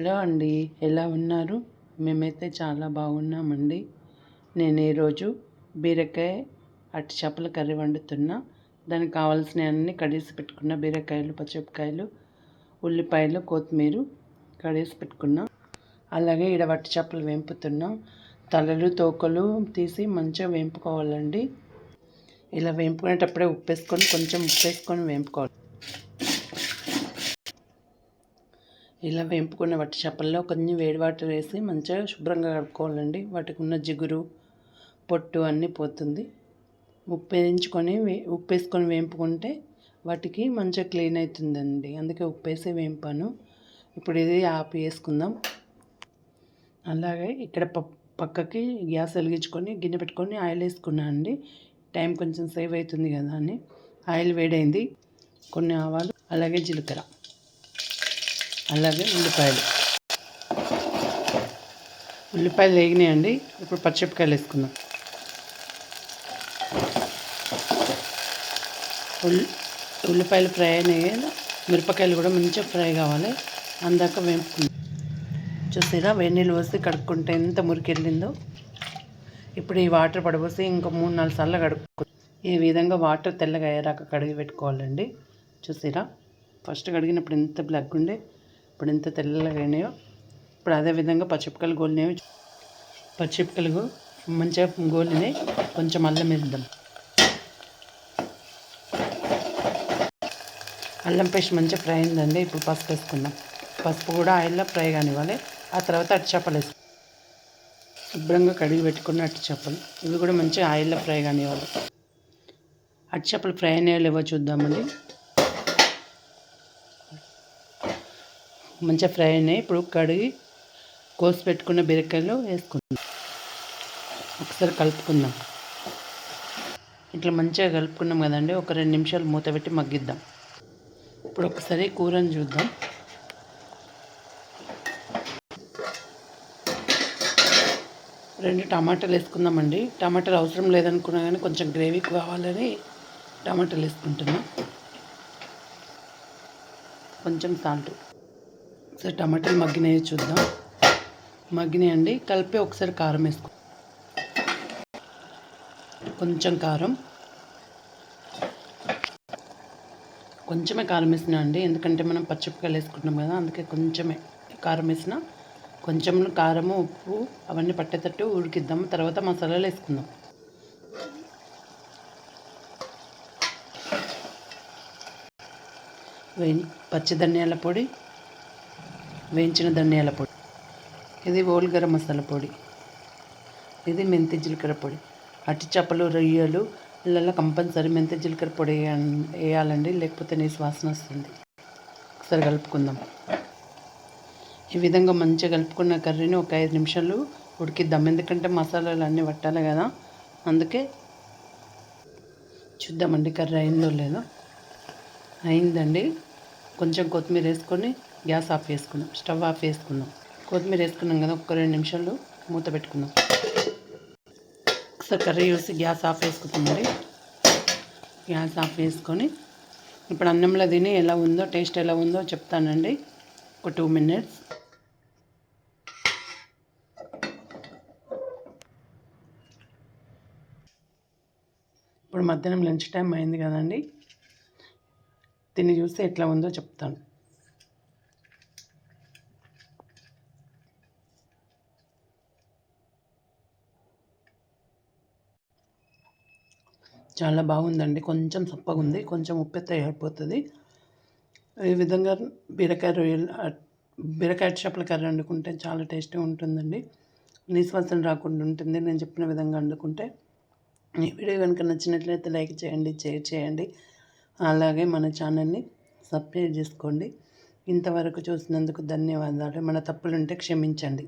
Hello అండి ఎలా ఉన్నారు? మేమైతే చాలా బాగున్నామండి. నేను ఈరోజు బీరకాయ అట్టి చేపల కర్రీ వండుతున్నా. దానికి కావాల్సిన అన్ని కడిగేసి పెట్టుకున్న. బీరకాయలు పచ్చిమిరపకాయలు ఉల్లిపాయలు కొత్తిమీర కడిగేసి పెట్టుకున్నా. అలాగే ఇక్కడ వట్టి చేపలు వేంపుతున్నా. తలలు తోకలు తీసి మంచిగా వేంపుకోవాలండి. ఇలా వేంపుకునేటప్పుడే ఉప్పు వేసుకొని కొంచెం ఉప్పు వేసుకొని వేంపుకోవాలి. ఇలా వేంపుకున్న వట్టి చేపల్లో కొన్ని వేడి వాటర్ వేసి మంచిగా శుభ్రంగా కడుక్కోవాలండి. వాటికి ఉన్న జిగురు పొట్టు అన్నీ పోతుంది. ఉప్పు వేయించుకొని ఉప్పు వేసుకొని వేంపుకుంటే వాటికి మంచిగా క్లీన్ అవుతుందండి. అందుకే ఉప్పు వేసి వేంపాను. ఇప్పుడు ఇది ఆపి వేసుకుందాం. అలాగే ఇక్కడ పక్కకి గ్యాస్ వెలిగించుకొని గిన్నె పెట్టుకొని ఆయిల్ వేసుకున్నాను అండి. టైం కొంచెం సేవ్ అవుతుంది కదా అని. ఆయిల్ వేడైంది. కొన్ని ఆవాలు అలాగే జీలకర్ర. అలాగే ఉల్లిపాయలు. ఉల్లిపాయలు వేగినాయండి. ఇప్పుడు పచ్చిమిరపకాయలు వేసుకుందాం. ఉల్లి ఉల్లిపాయలు ఫ్రై అయినాయి. మిరపకాయలు కూడా మంచిగా ఫ్రై కావాలి. అందాక వేపుకుందాం. చూసారా? వెన్నీళ్ళు పోసి కడుక్కుంటే ఎంత మురికి వెళ్ళిందో ఇప్పుడు ఈ వాటర్ పడబోసి ఇంకా మూడు నాలుగు సార్లు కడుక్కు ఈ విధంగా వాటర్ తెల్లగా అయ్యేరాక కడిగి పెట్టుకోవాలండి. చూసారా? ఫస్ట్ కడిగినప్పుడు ఎంత బ్లాక్ ఉండే ఇప్పుడు ఎంత తెల్లగా అయినాయో ఇప్పుడు అదేవిధంగా పచ్చిపక్కలు గోలినవి పచ్చిమిరపకాయలు మంచిగా గోలినాయి. కొంచెం అల్లం వేద్దాం. అల్లం పేస్ట్ మంచిగా ఫ్రై అయిందండి. ఇప్పుడు పసుపు వేసుకుందాం. పసుపు కూడా ఆయిల్లో ఫ్రై కానివ్వాలి. ఆ తర్వాత అట్టి చేపలు వేసుకుందాం శుభ్రంగా కడిగి పెట్టుకున్న అట్టి చేపలు. ఇవి కూడా మంచిగా ఆయిల్లో ఫ్రై కానివ్వాలి. అట్టి చేపలు ఫ్రై అయినాయో లేవో చూద్దామండి. మంచిగా ఫ్రై అయినాయి. ఇప్పుడు కడిగి కోసి పెట్టుకున్న బీరకాయలు వేసుకుందాం. ఒకసారి కలుపుకుందాం. ఇట్లా మంచిగా కలుపుకున్నాం కదండి. ఒక రెండు నిమిషాలు మూత పెట్టి మగ్గిద్దాం. ఇప్పుడు ఒకసారి కూరని చూద్దాం. రెండు టమాటాలు వేసుకుందామండి. టమాటాలు అవసరం లేదనుకున్నా కానీ కొంచెం గ్రేవీ కావాలని టమాటాలు వేసుకుంటున్నాం. కొంచెం సాల్ట్. ఒకసారి టమాటాలు మగ్గినాయో చూద్దాం. మగ్గినాయండి. కలిపి ఒకసారి కారం వేసుకో. కొంచెం కారం. కొంచెమే కారం వేసినా అండి. ఎందుకంటే మనం పచ్చిమిరపకాయలు వేసుకుంటున్నాం కదా అందుకే కొంచెమే కారం వేసిన. కొంచెం కారము ఉప్పు అవన్నీ పట్టేటట్టు ఉడికిద్దాం తర్వాత మసాలాలు వేసుకుందాం. పచ్చి ధనియాల పొడి. వేయించిన ధనియాల పొడి. ఇది ఓల్ గరం మసాలా పొడి. ఇది మెంతి జీలకర్ర పొడి. అట్టి చేపలు రొయ్యలు ఇళ్ళల్లో కంపల్సరీ మెంతి జీలకర్ర పొడి వేయాలండి లేకపోతే నీ వాసన వస్తుంది. ఒకసారి కలుపుకుందాం. ఈ విధంగా మంచిగా కలుపుకున్న కర్రీని ఒక ఐదు నిమిషాలు ఉడికిద్దాం. ఎందుకంటే మసాలాలు అన్నీ పట్టాలి కదా. అందుకే చూద్దామండి కర్రీ అయిందో లేదో. అయిందండి. కొంచెం కొత్తిమీర వేసుకొని గ్యాస్ ఆఫ్ చేసుకుందాం స్టవ్ ఆఫ్ చేసుకుందాం కొత్తిమీర వేసుకున్నాం కదా ఒక రెండు నిమిషాలు మూత పెట్టుకుందాం ఒకసారి కర్రీ చూసి గ్యాస్ ఆఫ్ వేసుకుందామండి గ్యాస్ ఆఫ్ వేసుకొని ఇప్పుడు అన్నంలో తిని ఎలా ఉందో టేస్ట్ ఎలా ఉందో చెప్తానండి. ఒక టూ మినిట్స్. ఇప్పుడు మధ్యాహ్నం లంచ్ టైం అయింది కదండి. తిని చూస్తే ఎట్లా ఉందో చెప్తాను. చాలా బాగుందండి. కొంచెం సప్పగా ఉంది కొంచెం ఉప్పెత్త అయిపోతుంది ఈ విధంగా బీరకాయ రొయ్యలు బీరకాయ చేపల కర్రీ వండుకుంటే చాలా టేస్టీగా ఉంటుందండి. నిశ్వాసన రాకుండా ఉంటుంది. నేను చెప్పిన విధంగా వండుకుంటే. ఈ వీడియో కనుక నచ్చినట్లయితే లైక్ చేయండి షేర్ చేయండి. అలాగే మన ఛానల్ని సబ్స్క్రైబ్ చేసుకోండి. ఇంతవరకు చూసినందుకు ధన్యవాదాలు. మన తప్పులుంటే క్షమించండి.